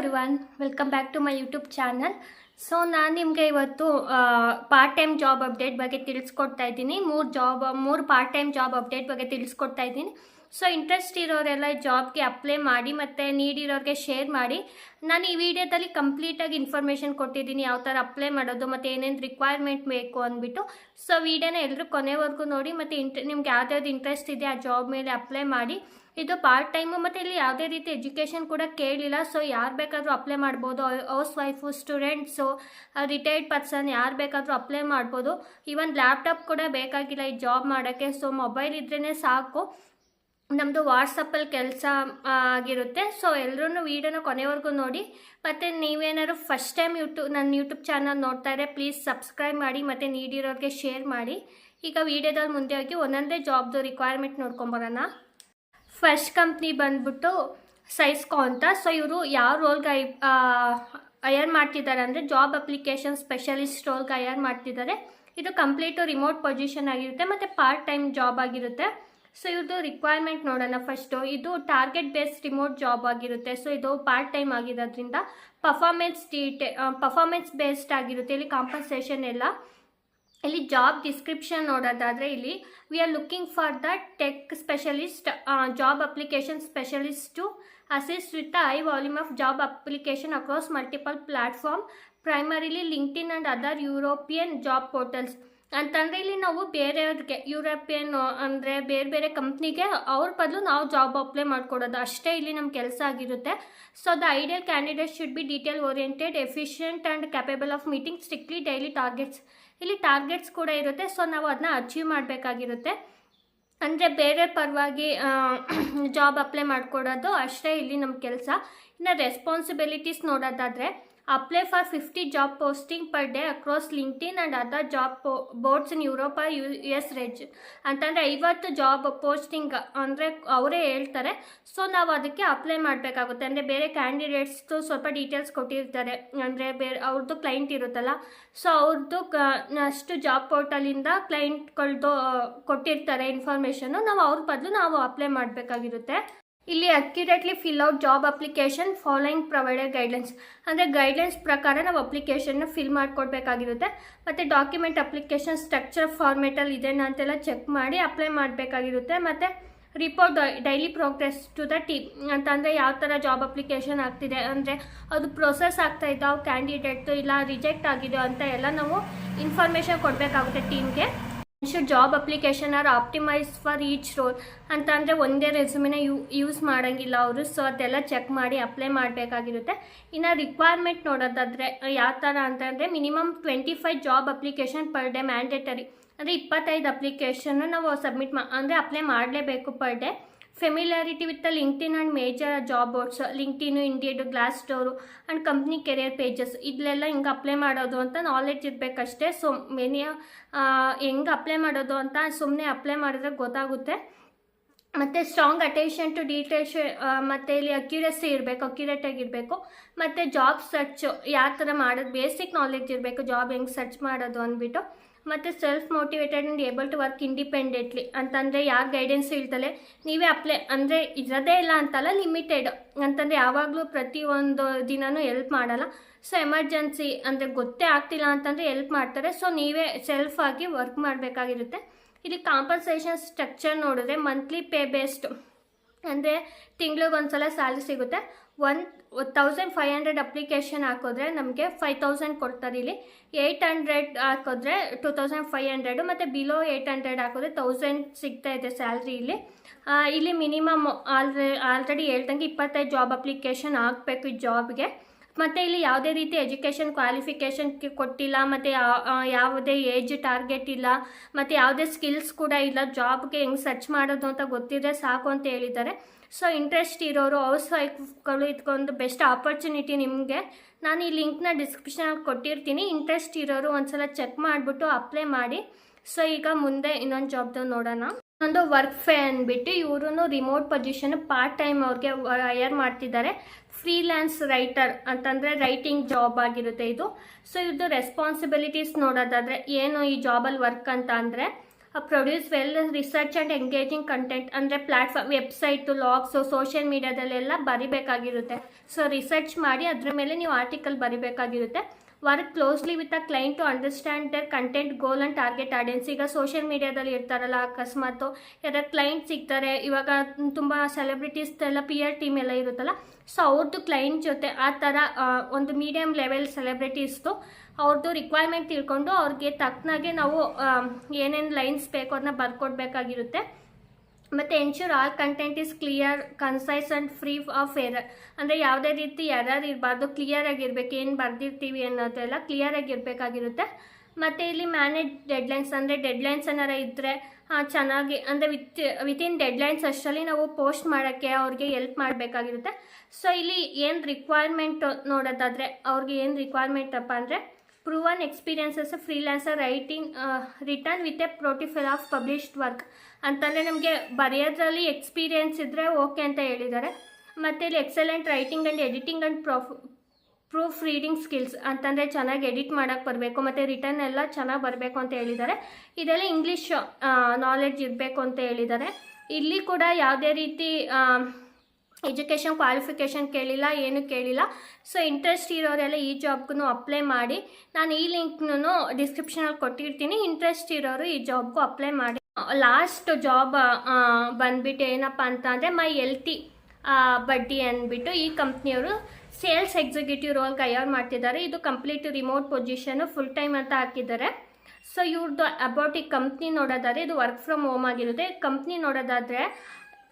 Everyone welcome back to my YouTube channel so ನಾನು ನಿಮಗೆ ಇವತ್ತು ಪಾರ್ಟ್ ಟೈಮ್ ಜಾಬ್ ಅಪ್ಡೇಟ್ ಬಗ್ಗೆ ತಿಳಿಸ್ಕೊಡ್ತಾ ಇದ್ದೀನಿ. ಮೂರು ಜಾಬ್ ಮೂರು ಪಾರ್ಟ್ ಟೈಮ್ ಜಾಬ್ ಅಪ್ಡೇಟ್ ಬಗ್ಗೆ ತಿಳಿಸ್ಕೊಡ್ತಾ ಇದ್ದೀನಿ. ಸೊ ಇಂಟ್ರೆಸ್ಟ್ ಇರೋರೆಲ್ಲ ಜಾಬ್ಗೆ ಅಪ್ಲೈ ಮಾಡಿ ಮತ್ತು ನೀಡಿರೋರಿಗೆ ಶೇರ್ ಮಾಡಿ. ನಾನು ಈ ವಿಡಿಯೋದಲ್ಲಿ ಕಂಪ್ಲೀಟಾಗಿ ಇನ್ಫಾರ್ಮೇಷನ್ ಕೊಟ್ಟಿದ್ದೀನಿ ಯಾವ ಥರ ಅಪ್ಲೈ ಮಾಡೋದು ಮತ್ತು ಏನೇನು ರಿಕ್ವೈರ್ಮೆಂಟ್ ಬೇಕು ಅಂದ್ಬಿಟ್ಟು. ಸೊ ವಿಡಿಯೋನ ಎಲ್ಲರೂ ಕೊನೆವರೆಗೂ ನೋಡಿ ಮತ್ತು ಇಂಟ್ ನಿಮ್ಗೆ ಯಾವ್ದ್ಯಾವ್ದು ಇಂಟ್ರೆಸ್ಟ್ ಇದೆ ಆ ಜಾಬ್ ಮೇಲೆ ಅಪ್ಲೈ ಮಾಡಿ. ಇದು ಪಾರ್ಟ್ ಟೈಮು ಮತ್ತು ಇಲ್ಲಿ ಯಾವುದೇ ರೀತಿ ಎಜುಕೇಷನ್ ಕೂಡ ಕೇಳಿಲ್ಲ. ಸೊ ಯಾರು ಬೇಕಾದರೂ ಅಪ್ಲೈ ಮಾಡ್ಬೋದು. House wife students retired person ಯಾರು ಬೇಕಾದರೂ ಅಪ್ಲೈ ಮಾಡ್ಬೋದು. ಈವನ್ ಲ್ಯಾಪ್ಟಾಪ್ ಕೂಡ ಬೇಕಾಗಿಲ್ಲ ಈ ಜಾಬ್ ಮಾಡೋಕ್ಕೆ. ಸೊ ಮೊಬೈಲ್ ಇದ್ರೇ ಸಾಕು. ನಮ್ಮದು ವಾಟ್ಸಪ್ಪಲ್ಲಿ ಕೆಲಸ ಆಗಿರುತ್ತೆ. ಸೊ ಎಲ್ಲರೂ ವೀಡಿಯೋನ ಕೊನೆವರೆಗೂ ನೋಡಿ. ಮತ್ತು ನೀವೇನಾದ್ರು ಫಸ್ಟ್ ಟೈಮ್ ಯೂಟ್ಯೂಬ್ ನನ್ನ ಯೂಟ್ಯೂಬ್ ಚಾನಲ್ ನೋಡ್ತಾ ಇದ್ರೆ ಪ್ಲೀಸ್ ಸಬ್ಸ್ಕ್ರೈಬ್ ಮಾಡಿ, ಮತ್ತು ನೀಡಿರೋರಿಗೆ ಶೇರ್ ಮಾಡಿ. ಈಗ ವೀಡಿಯೋದಲ್ಲಿ ಮುಂದೆ ಹೋಗಿ ಒಂದೊಂದೇ ಜಾಬ್ದು ರಿಕ್ವೈರ್ಮೆಂಟ್ ನೋಡ್ಕೊಂಬರೋಣ. ಫಸ್ಟ್ ಕಂಪ್ನಿ ಬಂದ್ಬಿಟ್ಟು ಸೈಸ್ಕೋ ಅಂತ. ಸೊ ಇವರು ಯಾವ ರೋಲ್ಗೆ ಅಯರ್ ಮಾಡ್ತಿದ್ದಾರೆ ಅಂದರೆ ಜಾಬ್ ಅಪ್ಲಿಕೇಶನ್ ಸ್ಪೆಷಲಿಸ್ಟ್ ರೋಲ್ಗೆ ಅಯರ್ ಮಾಡ್ತಿದ್ದಾರೆ. ಇದು ಕಂಪ್ಲೀಟು ರಿಮೋಟ್ ಪೊಸಿಷನ್ ಆಗಿರುತ್ತೆ, ಮತ್ತು ಪಾರ್ಟ್ ಟೈಮ್ ಜಾಬ್ ಆಗಿರುತ್ತೆ. ಸೊ ಇವ್ರದ್ದು ರಿಕ್ವೈರ್ಮೆಂಟ್ ನೋಡೋಣ ಫಸ್ಟು ಇದು ಟಾರ್ಗೆಟ್ ಬೇಸ್ಡ್ ರಿಮೋಟ್ ಜಾಬ್ ಆಗಿರುತ್ತೆ. ಸೊ ಇದು ಪಾರ್ಟ್ ಟೈಮ್ ಆಗಿರೋದ್ರಿಂದ ಪರ್ಫಾರ್ಮೆನ್ಸ್ ಡೀಟೆ ಪರ್ಫಾರ್ಮೆನ್ಸ್ ಬೇಸ್ಡ್ ಆಗಿರುತ್ತೆ. ಇಲ್ಲಿ ಕಾಂಪನ್ಸೇಷನ್ ಎಲ್ಲ. ಇಲ್ಲಿ ಜಾಬ್ ಡಿಸ್ಕ್ರಿಪ್ಷನ್ ನೋಡೋದಾದರೆ ಇಲ್ಲಿ we are looking for the tech specialist job application specialist to assist with high volume of job application across multiple platform primarily LinkedIn and other European job portals ಅಂತಂದರೆ ಇಲ್ಲಿ ನಾವು ಬೇರೆಯವ್ರಿಗೆ European ಅಂದರೆ ಬೇರೆ ಬೇರೆ ಕಂಪ್ನಿಗೆ ಅವ್ರ ಬದಲು ನಾವು ಜಾಬ್ ಅಪ್ಲೈ ಮಾಡ್ಕೊಡೋದು. ಅಷ್ಟೇ ಇಲ್ಲಿ ನಮ್ಮ ಕೆಲಸ ಆಗಿರುತ್ತೆ. So the ideal candidate should be detail oriented efficient and capable of meeting strictly daily targets ಇಲ್ಲಿ ಟಾರ್ಗೆಟ್ಸ್ ಕೂಡ ಇರುತ್ತೆ. ಸೊ ನಾವು ಅದನ್ನ ಅಚೀವ್ ಮಾಡಬೇಕಾಗಿರುತ್ತೆ. ಅಂದರೆ ಬೇರೆ ಪರವಾಗಿ ಜಾಬ್ ಅಪ್ಲೈ ಮಾಡಿಕೊಡೋದು ಅಷ್ಟೇ ಇಲ್ಲಿ ನಮ್ಮ ಕೆಲಸ. ಇನ್ನು ರೆಸ್ಪಾನ್ಸಿಬಿಲಿಟೀಸ್ ನೋಡೋದಾದರೆ for fifty job posting per day across LinkedIn and other job ಪೋ boards in Europe U S region ಅಂತಂದರೆ ಐವತ್ತು ಜಾಬ್ ಪೋಸ್ಟಿಂಗ್ ಅಂದರೆ ಅವರೇ ಹೇಳ್ತಾರೆ. ಸೊ ನಾವು ಅದಕ್ಕೆ ಅಪ್ಲೈ ಮಾಡಬೇಕಾಗುತ್ತೆ. ಅಂದರೆ ಬೇರೆ ಕ್ಯಾಂಡಿಡೇಟ್ಸ್ದು ಸ್ವಲ್ಪ ಡೀಟೇಲ್ಸ್ ಕೊಟ್ಟಿರ್ತಾರೆ. ಅಂದರೆ ಬೇರೆ ಅವ್ರದ್ದು ಕ್ಲೈಂಟ್ ಇರುತ್ತಲ್ಲ. ಸೊ ಅವ್ರದ್ದು ಅಷ್ಟು ಜಾಬ್ ಪೋರ್ಟಲಿಂದ ಕ್ಲೈಂಟ್ಗಳ್ದು ಕೊಟ್ಟಿರ್ತಾರೆ ಇನ್ಫಾರ್ಮೇಷನ್ನು ನಾವು ಅವ್ರ ಬದಲು ನಾವು ಅಪ್ಲೈ ಮಾಡಬೇಕಾಗಿರುತ್ತೆ. ಇಲ್ಲಿ accurately fill out job application following provided guidelines ಅಂದರೆ ಗೈಡ್ಲೈನ್ಸ್ ಪ್ರಕಾರ ನಾವು ಅಪ್ಲಿಕೇಶನ್ನ ಫಿಲ್ ಮಾಡಿಕೊಡ್ಬೇಕಾಗಿರುತ್ತೆ. ಮತ್ತು ಡಾಕ್ಯುಮೆಂಟ್ ಅಪ್ಲಿಕೇಶನ್ ಸ್ಟ್ರಕ್ಚರ್ ಫಾರ್ಮೇಟಲ್ಲಿ ಇದೆನಾ ಅಂತೆಲ್ಲ ಚೆಕ್ ಮಾಡಿ ಅಪ್ಲೈ ಮಾಡಬೇಕಾಗಿರುತ್ತೆ. ಮತ್ತು report daily progress to the team ಅಂತಂದರೆ ಯಾವ ಥರ ಜಾಬ್ ಅಪ್ಲಿಕೇಶನ್ ಆಗ್ತಿದೆ. ಅಂದರೆ ಅದು ಪ್ರೊಸೆಸ್ ಆಗ್ತಾ ಇದ್ದಾವೆ ಕ್ಯಾಂಡಿಡೇಟ್ದು ಇಲ್ಲ ರಿಜೆಕ್ಟ್ ಆಗಿದೆ ಅಂತ ಎಲ್ಲ ನಾವು ಇನ್ಫಾರ್ಮೇಷನ್ ಕೊಡಬೇಕಾಗುತ್ತೆ ಟೀಮ್ಗೆ should job application are optimise for each role ಅಂತ ಅಂದರೆ ಒಂದೇ ರೆಸ್ಯೂಮಿನ ಯೂಸ್ ಮಾಡೋಂಗಿಲ್ಲ ಅವರು. ಸೊ ಅದೆಲ್ಲ ಚೆಕ್ ಮಾಡಿ ಅಪ್ಲೈ ಮಾಡಬೇಕಾಗಿರುತ್ತೆ. ಇನ್ನು ರಿಕ್ವೈರ್ಮೆಂಟ್ ನೋಡೋದಾದರೆ, ಯಾವ ಥರ ಅಂತಂದರೆ minimum twenty five job application per day mandatory ಅಂದರೆ ಇಪ್ಪತ್ತೈದು ಅಪ್ಲಿಕೇಶನ್ನು ನಾವು ಸಬ್ಮಿಟ್ ಮಾ, ಅಂದರೆ ಅಪ್ಲೈ ಮಾಡಲೇಬೇಕು per day familiarity with LinkedIn and major job boards LinkedIn Indeed Glassdoor and company career pages ಇದೆಲ್ಲ ಹಿಂಗೆ ಅಪ್ಲೈ ಮಾಡೋದು ಅಂತ ನಾಲೆಡ್ಜ್ ಇರಬೇಕಷ್ಟೇ. ಸೊ ಮೆನಿ ಹೆಂಗೆ ಅಪ್ಲೈ ಮಾಡೋದು ಅಂತ ಸುಮ್ಮನೆ ಅಪ್ಲೈ ಮಾಡಿದ್ರೆ ಗೊತ್ತಾಗುತ್ತೆ. ಮತ್ತು ಸ್ಟ್ರಾಂಗ್ ಅಟೆನ್ಷನ್ ಟು ಡೀಟೇಲ್ಸ್ ಮತ್ತು ಇಲ್ಲಿ ಅಕ್ಯುರಸಿ ಇರಬೇಕು ಅಕ್ಯುರೇಟ್ ಆಗಿರಬೇಕು ಮತ್ತು ಜಾಬ್ ಸರ್ಚ್ ಯಾವ ಥರ ಮಾಡೋದು ಬೇಸಿಕ್ ನಾಲೆಡ್ಜ್ ಇರಬೇಕು ಜಾಬ್ ಹೆಂಗೆ ಸರ್ಚ್ ಮಾಡೋದು ಅಂದ್ಬಿಟ್ಟು. ಮತ್ತು self motivated and able to work independently ಅಂತಂದರೆ ಯಾವ ಗೈಡೆನ್ಸ್ ಇಲ್ದಲೆ ನೀವೇ ಅಪ್ಲೈ ಅಂದರೆ ಇರೋದೇ ಇಲ್ಲ ಅಂತಲ್ಲ ಲಿಮಿಟೆಡ್ ಅಂತಂದರೆ ಯಾವಾಗಲೂ ಪ್ರತಿಯೊಂದು ದಿನವೂ ಎಲ್ಪ್ ಮಾಡಲ್ಲ. ಸೊ ಎಮರ್ಜೆನ್ಸಿ ಅಂದರೆ ಗೊತ್ತೇ ಆಗ್ತಿಲ್ಲ ಅಂತಂದರೆ ಎಲ್ಪ್ ಮಾಡ್ತಾರೆ. ಸೊ ನೀವೇ ಸೆಲ್ಫ್ ಆಗಿ ವರ್ಕ್ ಮಾಡಬೇಕಾಗಿರುತ್ತೆ. ಇಲ್ಲಿ ಕಾಂಪನ್ಸೇಷನ್ ಸ್ಟ್ರಕ್ಚರ್ ನೋಡಿದ್ರೆ ಮಂತ್ಲಿ ಪೇ ಬೇಸ್ಡ್ ಅಂದರೆ ತಿಂಗ್ಳಿಗೆ ಒಂದು ಸಲ ಸ್ಯಾಲ್ರಿ ಸಿಗುತ್ತೆ. One thousand five hundred application ಹಾಕಿದ್ರೆ ನಮಗೆ ಫೈವ್ ತೌಸಂಡ್ ಕೊಡ್ತಾರೆ ಇಲ್ಲಿ. ಏಯ್ಟ್ ಹಂಡ್ರೆಡ್ ಹಾಕಿದ್ರೆ ಟೂ ತೌಸಂಡ್ ಫೈವ್ ಹಂಡ್ರೆಡು ಮತ್ತು ಬಿಲೋ ಏಯ್ಟ್ ಹಂಡ್ರೆಡ್ ಹಾಕಿದ್ರೆ ತೌಸಂಡ್ ಸಿಗ್ತಾ ಇದೆ ಸ್ಯಾಲ್ರಿ ಇಲ್ಲಿ. ಇಲ್ಲಿ ಮಿನಿಮಮ್ ಆಲ್ರೆ ಆಲ್ರೆಡಿ ಹೇಳ್ದಂಗೆ ಇಪ್ಪತ್ತೈದು ಜಾಬ್ ಅಪ್ಲಿಕೇಶನ್ ಹಾಕಬೇಕು ಈ ಜಾಬ್ಗೆ ಮತ್ತು ಇಲ್ಲಿ ಯಾವುದೇ ರೀತಿ ಎಜುಕೇಷನ್ ಕ್ವಾಲಿಫಿಕೇಷನ್ ಕೊಟ್ಟಿಲ್ಲ, ಮತ್ತು ಯಾವುದೇ ಏಜ್ ಟಾರ್ಗೆಟ್ ಇಲ್ಲ, ಮತ್ತು ಯಾವುದೇ ಸ್ಕಿಲ್ಸ್ ಕೂಡ ಇಲ್ಲ ಜಾಬ್ಗೆ ಹೆಂಗೆ ಸರ್ಚ್ ಮಾಡೋದು ಅಂತ ಗೊತ್ತಿದ್ರೆ ಸಾಕು ಅಂತ ಹೇಳಿದ್ದಾರೆ. ಸೊ ಇಂಟ್ರೆಸ್ಟ್ ಇರೋರು ಹೌಸ್ ವೈಫ್ಗಳು ಇದಕ್ಕೊಂದು ಬೆಸ್ಟ್ ಆಪರ್ಚುನಿಟಿ ನಿಮಗೆ. ನಾನು ಈ ಲಿಂಕ್ನ ಡಿಸ್ಕ್ರಿಪ್ಷನಲ್ಲಿ ಕೊಟ್ಟಿರ್ತೀನಿ. ಇಂಟ್ರೆಸ್ಟ್ ಇರೋರು ಒಂದ್ಸಲ ಚೆಕ್ ಮಾಡಿಬಿಟ್ಟು ಅಪ್ಲೈ ಮಾಡಿ. ಸೊ ಈಗ ಮುಂದೆ ಇನ್ನೊಂದು ಜಾಬ್ದು ನೋಡೋಣ. ಒಂದು ವರ್ಕ್ ಫೇ ಅಂದ್ಬಿಟ್ಟು ಇವರು ರಿಮೋಟ್ ಪೊಸಿಷನ್ ಪಾರ್ಟ್ ಟೈಮ್ ಅವ್ರಿಗೆ ಹೈಯರ್ ಮಾಡ್ತಿದ್ದಾರೆ. ಫ್ರೀಲ್ಯಾನ್ಸ್ ರೈಟರ್ ಅಂತಂದರೆ ರೈಟಿಂಗ್ ಜಾಬ್ ಆಗಿರುತ್ತೆ ಇದು. ಸೊ ಇದು ರೆಸ್ಪಾನ್ಸಿಬಿಲಿಟೀಸ್ ನೋಡೋದಾದರೆ ಏನು ಈ ಜಾಬಲ್ಲಿ ವರ್ಕ್ ಅಂತ ಅಂದರೆ produce well research and engaging content ಅಂದರೆ ಪ್ಲ್ಯಾಟ್ಫಾರ್ಮ್ ವೆಬ್ಸೈಟು ಲಾಗ್ಸು ಸೋಷಿಯಲ್ ಮೀಡಿಯಾದಲ್ಲೆಲ್ಲ ಬರಿಬೇಕಾಗಿರುತ್ತೆ. ಸೊ ರಿಸರ್ಚ್ ಮಾಡಿ ಅದ್ರ ಮೇಲೆ ನೀವು article ಬರಿಬೇಕಾಗಿರುತ್ತೆ. Work closely with a client to understand their content goal and target audience ಈಗ ಸೋಷಿಯಲ್ ಮೀಡಿಯಾದಲ್ಲಿ ಇರ್ತಾರಲ್ಲ, ಅಕಸ್ಮಾತು ಯಾರ ಕ್ಲೈಂಟ್ ಸಿಗ್ತಾರೆ, ಇವಾಗ ತುಂಬ ಸೆಲೆಬ್ರಿಟೀಸ್ ಎಲ್ಲ ಪಿ ಆರ್ ಟೀಮ್ ಎಲ್ಲ ಇರುತ್ತಲ್ಲ ಸೊ ಅವ್ರದ್ದು ಕ್ಲೈಂಟ್ ಜೊತೆ ಆ ಥರ ಒಂದು ಮೀಡಿಯಮ್ ಲೆವೆಲ್ ಸೆಲೆಬ್ರಿಟೀಸ್ದು ಅವ್ರದ್ದು ರಿಕ್ವೈರ್ಮೆಂಟ್ ತಿಳ್ಕೊಂಡು ಅವ್ರಿಗೆ ತಕ್ಕನಾಗೆ ನಾವು ಏನೇನು ಲೈನ್ಸ್ ಬೇಕು ಅದನ್ನ ಬರ್ಕೊಡ್ಬೇಕಾಗಿರುತ್ತೆ. ಮತ್ತು ensure all content is clear concise and free of error ಅಂದರೆ ಯಾವುದೇ ರೀತಿ ಎರರ್ ಇರಬಾರ್ದು ಕ್ಲಿಯರ್ ಆಗಿರ್ಬೇಕು, ಏನು ಬರ್ದಿರ್ತೀವಿ ಅನ್ನೋದೆಲ್ಲ ಕ್ಲಿಯರ್ ಆಗಿರಬೇಕಾಗಿರುತ್ತೆ. ಮತ್ತು ಇಲ್ಲಿ ಮ್ಯಾನೇಜ್ ಡೆಡ್ಲೈನ್ಸ್ ಅಂದರೆ ಡೆಡ್ಲೈನ್ಸ್ ಏನಾರ ಇದ್ದರೆ ಚೆನ್ನಾಗಿ, ಅಂದರೆ ವಿತ್ ವಿತಿನ್ ಡೆಡ್ಲೈನ್ಸ್ ಅಷ್ಟರಲ್ಲಿ ನಾವು ಪೋಸ್ಟ್ ಮಾಡೋಕ್ಕೆ ಅವ್ರಿಗೆ ಎಲ್ಪ್ ಮಾಡಬೇಕಾಗಿರುತ್ತೆ. ಸೊ ಇಲ್ಲಿ ಏನು ರಿಕ್ವೈರ್ಮೆಂಟ್ ನೋಡೋದಾದರೆ, ಅವ್ರಿಗೆ ಏನು requirement experience as a freelancer writing writing written with a portfolio of published work ಅಂತಂದರೆ ನಮಗೆ ಬರೆಯೋದ್ರಲ್ಲಿ ಎಕ್ಸ್ಪೀರಿಯೆನ್ಸ್ ಇದ್ದರೆ ಓಕೆ ಅಂತ ಹೇಳಿದ್ದಾರೆ. ಮತ್ತು ಇಲ್ಲಿ excellent writing and editing and proof proof reading skills ಅಂತಂದರೆ ಚೆನ್ನಾಗಿ ಎಡಿಟ್ ಮಾಡೋಕ್ಕೆ ಬರಬೇಕು, ಮತ್ತು ರಿಟರ್ನ್ ಎಲ್ಲ ಚೆನ್ನಾಗಿ ಬರಬೇಕು ಅಂತ ಹೇಳಿದ್ದಾರೆ. ಇದೆಲ್ಲ ಇಂಗ್ಲೀಷ್ ನಾಲೆಡ್ಜ್ ಇರಬೇಕು ಅಂತ ಹೇಳಿದ್ದಾರೆ. ಇಲ್ಲಿ ಕೂಡ ಯಾವುದೇ ರೀತಿ ಎಜುಕೇಷನ್ ಕ್ವಾಲಿಫಿಕೇಷನ್ ಕೇಳಿಲ್ಲ, ಏನು ಕೇಳಿಲ್ಲ. ಸೊ ಇಂಟ್ರೆಸ್ಟ್ ಇರೋರೆಲ್ಲ ಈ ಜಾಬ್ಗೂ ಅಪ್ಲೈ ಮಾಡಿ. ನಾನು ಈ ಲಿಂಕ್ನೂ ಡಿಸ್ಕ್ರಿಪ್ಷನಲ್ಲಿ ಕೊಟ್ಟಿರ್ತೀನಿ. ಇಂಟ್ರೆಸ್ಟ್ ಇರೋರು ಈ ಜಾಬ್ಗೂ ಅಪ್ಲೈ ಮಾಡಿ. ಲಾಸ್ಟ್ ಜಾಬ್ ಬಂದ್ಬಿಟ್ಟು ಏನಪ್ಪ ಅಂತ ಅಂದರೆ, ಮೈ ಎಲ್ತಿ ಬಡ್ಡಿ ಅಂದ್ಬಿಟ್ಟು ಈ ಕಂಪ್ನಿಯವರು ಸೇಲ್ಸ್ ಎಕ್ಸಿಕ್ಯೂಟಿವ್ ರೋಲ್ ಕೈಯಾರ್ ಮಾಡ್ತಿದ್ದಾರೆ. ಇದು complete remote position full time ಅಂತ ಹಾಕಿದ್ದಾರೆ. ಸೊ ಇವ್ರದ್ದು ಅಬೌಟ್ ಈ ಕಂಪ್ನಿ ನೋಡೋದಾದರೆ, ಇದು ವರ್ಕ್ ಫ್ರಮ್ ಹೋಮ್ ಆಗಿರುತ್ತೆ. ಕಂಪ್ನಿ ನೋಡೋದಾದರೆ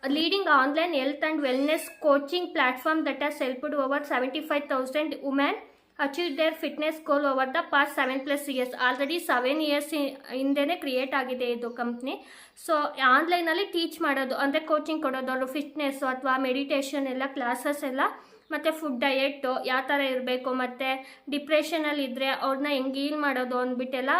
leading online health and wellness coaching platform that has helped over seventy five thousand women achieve their fitness goal over the past seven plus years already seven years ಹಿಂದೆ create ಆಗಿದೆ ಇದು company so ಆನ್ಲೈನಲ್ಲಿ teach ಮಾಡೋದು, ಅಂದರೆ coaching ಕೊಡೋದು, ಅವರು fitness ಅಥವಾ meditation ಎಲ್ಲ ಕ್ಲಾಸಸ್ ಎಲ್ಲ, ಮತ್ತು ಫುಡ್ ಡಯೆಟ್ಟು ಯಾವ ಥರ ಇರಬೇಕು, ಮತ್ತು ಡಿಪ್ರೆಷನಲ್ಲಿ ಇದ್ದರೆ ಅವ್ರನ್ನ ಹೆಂಗೆ ಹೀಲ್ ಮಾಡೋದು ಅಂದ್ಬಿಟ್ಟೆಲ್ಲ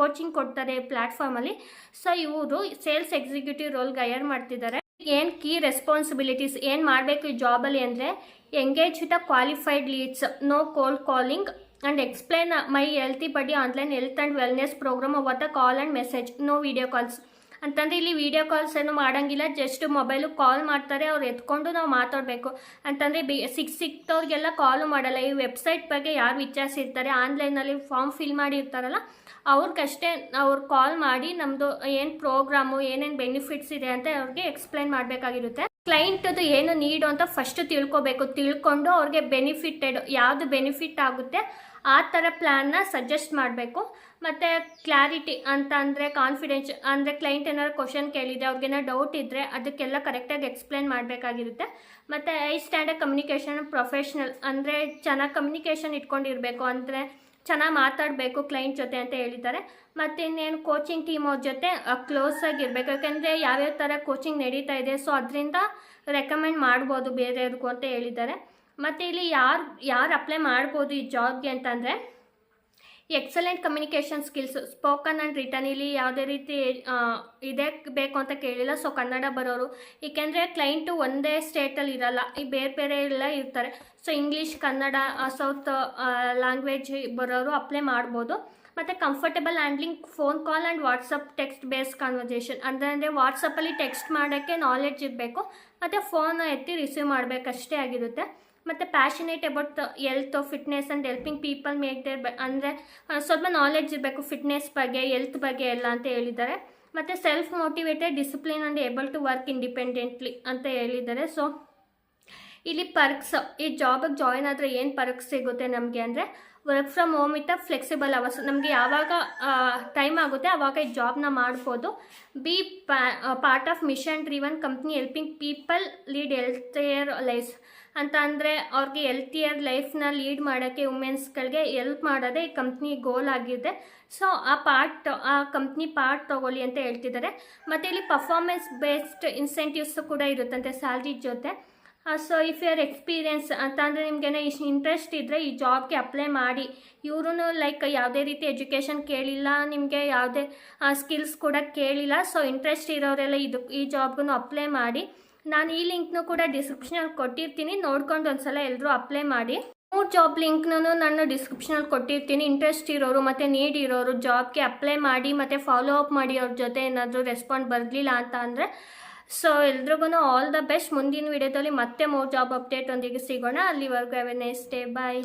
ಕೋಚಿಂಗ್ ಕೊಡ್ತಾರೆ ಪ್ಲ್ಯಾಟ್ಫಾರ್ಮಲ್ಲಿ ಸೊ ಇವರು ಸೇಲ್ಸ್ ಎಕ್ಸಿಕ್ಯೂಟಿವ್ ರೋಲ್ಗೆ ಹೈಯರ್ ಮಾಡ್ತಿದ್ದಾರೆ. ಏನು ಕೀ ರೆಸ್ಪಾನ್ಸಿಬಿಲಿಟೀಸ್ ಏನು ಮಾಡಬೇಕು ಈ ಜಾಬಲ್ಲಿ ಅಂದರೆ engage with a qualified leads no cold calling and explain my healthy buddy online health and wellness program ಅವತ್ತ call and message no video calls ಅಂತಂದರೆ ಇಲ್ಲಿ ವಿಡಿಯೋ ಕಾಲ್ಸ್ ಏನು ಮಾಡೋಂಗಿಲ್ಲ ಜಸ್ಟ್ ಮೊಬೈಲು ಕಾಲ್ ಮಾಡ್ತಾರೆ, ಅವ್ರು ಎತ್ಕೊಂಡು ನಾವು ಮಾತಾಡಬೇಕು. ಅಂತಂದರೆ ಬಿ, ಸಿಕ್, ಸಿಕ್ತವ್ರಿಗೆಲ್ಲ ಕಾಲು ಮಾಡಲ್ಲ. ಈ ವೆಬ್ಸೈಟ್ ಬಗ್ಗೆ ಯಾರು ವಿಚಾರಿಸಿರ್ತಾರೆ ಆನ್ಲೈನಲ್ಲಿ ಫಾರ್ಮ್ ಫಿಲ್ ಮಾಡಿರ್ತಾರಲ್ಲ ಅವ್ರಿಗಷ್ಟೇ ಅವ್ರು ಕಾಲ್ ಮಾಡಿ ನಮ್ಮದು ಏನು ಪ್ರೋಗ್ರಾಮು ಏನೇನು ಬೆನಿಫಿಟ್ಸ್ ಇದೆ ಅಂತ ಅವ್ರಿಗೆ ಎಕ್ಸ್ಪ್ಲೈನ್ ಮಾಡಬೇಕಾಗಿರುತ್ತೆ. ಕ್ಲೈಂಟದು ಏನು ನೀಡು ಅಂತ ಫಸ್ಟ್ ತಿಳ್ಕೊಬೇಕು. ತಿಳ್ಕೊಂಡು ಅವ್ರಿಗೆ ಬೆನಿಫಿಟೆಡ್ ಯಾವುದು ಬೆನಿಫಿಟ್ ಆಗುತ್ತೆ ಆ ಥರ ಪ್ಲ್ಯಾನ್ನ ಸಜೆಸ್ಟ್ ಮಾಡಬೇಕು. ಮತ್ತು ಕ್ಲಾರಿಟಿ ಅಂತ ಅಂದರೆ ಕಾನ್ಫಿಡೆನ್ಸ್ ಅಂದರೆ ಕ್ಲೈಂಟ್ ಏನಾದ್ರು ಕ್ವಶನ್ ಕೇಳಿದೆ ಅವ್ರಿಗೇನೋ ಡೌಟ್ ಇದ್ದರೆ ಅದಕ್ಕೆಲ್ಲ ಕರೆಕ್ಟಾಗಿ ಎಕ್ಸ್ಪ್ಲೈನ್ ಮಾಡಬೇಕಾಗಿರುತ್ತೆ. ಮತ್ತು ಐ ಸ್ಟ್ಯಾಂಡರ್ಡ್ ಕಮ್ಯುನಿಕೇಷನ್ ಪ್ರೊಫೆಷ್ನಲ್ ಅಂದರೆ ಚೆನ್ನಾಗಿ ಕಮ್ಯುನಿಕೇಷನ್ ಇಟ್ಕೊಂಡಿರಬೇಕು, ಅಂದರೆ ಚೆನ್ನಾಗಿ ಮಾತಾಡಬೇಕು ಕ್ಲೈಂಟ್ ಜೊತೆ ಅಂತ ಹೇಳಿದ್ದಾರೆ. ಮತ್ತು ಇನ್ನೇನು ಕೋಚಿಂಗ್ ಟೀಮ್ ಅವ್ರ ಜೊತೆ ಕ್ಲೋಸ್ ಆಗಿರಬೇಕು ಯಾಕೆಂದರೆ ಯಾವ್ಯಾವ ಥರ ಕೋಚಿಂಗ್ ನಡೀತಾ ಇದೆ ಸೊ ಅದರಿಂದ ರೆಕಮೆಂಡ್ ಮಾಡ್ಬೋದು ಬೇರೆಯವ್ರಿಗೂ ಅಂತ ಹೇಳಿದ್ದಾರೆ. ಮತ್ತು ಇಲ್ಲಿ ಯಾರು ಯಾರು ಅಪ್ಲೈ ಮಾಡ್ಬೋದು ಈ ಜಾಬ್ಗೆ ಅಂತಂದರೆ excellent communication skills spoken and written ಇಲ್ಲಿ ಯಾವುದೇ ರೀತಿ ಇದೇ ಬೇಕು ಅಂತ ಕೇಳಿಲ್ಲ ಸೊ ಕನ್ನಡ ಬರೋರು. ಏಕೆಂದರೆ ಕ್ಲೈಂಟು ಒಂದೇ ಸ್ಟೇಟಲ್ಲಿ ಇರಲ್ಲ, ಈ ಬೇರೆ ಬೇರೆ ಎಲ್ಲ ಇರ್ತಾರೆ. So English Kannada south language ಬರೋರು ಅಪ್ಲೈ ಮಾಡ್ಬೋದು. ಮತ್ತು comfortable handling phone call and WhatsApp text base conversation ಅಂದರೆ ವಾಟ್ಸಪ್ಪಲ್ಲಿ ಟೆಕ್ಸ್ಟ್ ಮಾಡೋಕ್ಕೆ ನಾಲೆಡ್ಜ್ ಇರಬೇಕು, ಮತ್ತು ಫೋನ್ ಎತ್ತಿ ರಿಸೀವ್ ಮಾಡಬೇಕಷ್ಟೇ ಆಗಿರುತ್ತೆ. ಮತ್ತು passionate about health fitness and helping people make their ಅಂದರೆ ಸ್ವಲ್ಪ ನಾಲೆಡ್ಜ್ ಇರಬೇಕು ಫಿಟ್ನೆಸ್ ಬಗ್ಗೆ ಎಲ್ತ್ ಬಗ್ಗೆ ಎಲ್ಲ ಅಂತ ಹೇಳಿದ್ದಾರೆ. ಮತ್ತು self motivated discipline and able to work independently ಅಂತ ಹೇಳಿದ್ದಾರೆ. ಸೊ ಇಲ್ಲಿ ಪರ್ಕ್ಸ್ ಈ ಜಾಬಿಗೆ ಜಾಯಿನ್ ಆದರೆ ಏನು ಪರ್ಕ್ಸ್ ಸಿಗುತ್ತೆ ನಮಗೆ ಅಂದರೆ ವರ್ಕ್ ಫ್ರಮ್ ಹೋಮ್ ಇತ್ತ ಫ್ಲೆಕ್ಸಿಬಲ್ ಅವರ್ಸ್ ನಮಗೆ ಯಾವಾಗ ಟೈಮ್ ಆಗುತ್ತೆ ಆವಾಗ ಈ ಜಾಬ್ನ ಮಾಡ್ಬೋದು. Be part of mission driven company helping people lead care life ಅಂತ ಅಂದರೆ ಅವ್ರಿಗೆ ಹೆಲ್ತಿಯರ್ ಲೈಫ್ನ ಲೀಡ್ ಮಾಡೋಕ್ಕೆ ವುಮೆನ್ಸ್ಗಳಿಗೆ ಎಲ್ಪ್ ಮಾಡೋದೇ ಈ ಕಂಪ್ನಿ ಗೋಲ್ ಆಗಿದೆ. ಸೊ ಆ ಪಾರ್ಟ್ ಆ ಕಂಪ್ನಿ ಪಾರ್ಟ್ ತೊಗೊಳ್ಳಿ ಅಂತ ಹೇಳ್ತಿದ್ದಾರೆ. ಮತ್ತು ಇಲ್ಲಿ ಪರ್ಫಾರ್ಮೆನ್ಸ್ ಬೇಸ್ಡ್ ಇನ್ಸೆಂಟಿವ್ಸ್ ಕೂಡ ಇರುತ್ತಂತೆ ಸ್ಯಾಲ್ರಿ ಜೊತೆ. ಸೊ ಇಫ್ ಯುವರ್ ಎಕ್ಸ್ಪೀರಿಯನ್ಸ್ ಅಂತ ಅಂದರೆ ನಿಮಗೇನೋ ಇಷ್ಟು ಇಂಟ್ರೆಸ್ಟ್ ಇದ್ದರೆ ಈ ಜಾಬ್ಗೆ ಅಪ್ಲೈ ಮಾಡಿ. ಇವ್ರೂ ಲೈಕ್ ಯಾವುದೇ ರೀತಿ ಎಜುಕೇಷನ್ ಕೇಳಿಲ್ಲ, ನಿಮಗೆ ಯಾವುದೇ ಸ್ಕಿಲ್ಸ್ ಕೂಡ ಕೇಳಿಲ್ಲ. ಸೊ ಇಂಟ್ರೆಸ್ಟ್ ಇರೋರೆಲ್ಲ ಇದು ಈ ಜಾಬ್ಗೂ ಅಪ್ಲೈ ಮಾಡಿ. ನಾನು ಈ ಲಿಂಕ್ನು ಕೂಡ ಡಿಸ್ಕ್ರಿಪ್ಷನಲ್ಲಿ ಕೊಟ್ಟಿರ್ತೀನಿ. ನೋಡ್ಕೊಂಡು ಒಂದ್ಸಲ ಎಲ್ಲರೂ ಅಪ್ಲೈ ಮಾಡಿ. ಮೂರು ಜಾಬ್ ಲಿಂಕ್ನೂ ನಾನು ಡಿಸ್ಕ್ರಿಪ್ಷನಲ್ಲಿ ಕೊಟ್ಟಿರ್ತೀನಿ. ಇಂಟ್ರೆಸ್ಟ್ ಇರೋರು ಮತ್ತು ನೀಡ್ ಇರೋರು ಜಾಬ್ಗೆ ಅಪ್ಲೈ ಮಾಡಿ ಮತ್ತು ಫಾಲೋ ಅಪ್ ಮಾಡಿ ಅವ್ರ ಜೊತೆ ಏನಾದರೂ ರೆಸ್ಪಾಂಡ್ ಬರಲಿಲ್ಲ ಅಂತ ಅಂದರೆ ಸೊ ಎಲ್ರಿಗೂ ಆಲ್ ದ ಬೆಸ್ಟ್ ಮುಂದಿನ ವಿಡಿಯೋದಲ್ಲಿ ಮತ್ತೆ ಮೂರು ಜಾಬ್ ಅಪ್ಡೇಟ್ ಒಂದಿಗೆ ಸಿಗೋಣ. ಅಲ್ಲಿವರೆಗೂ ನೈಸ್ ಡೇ ಬಾಯ್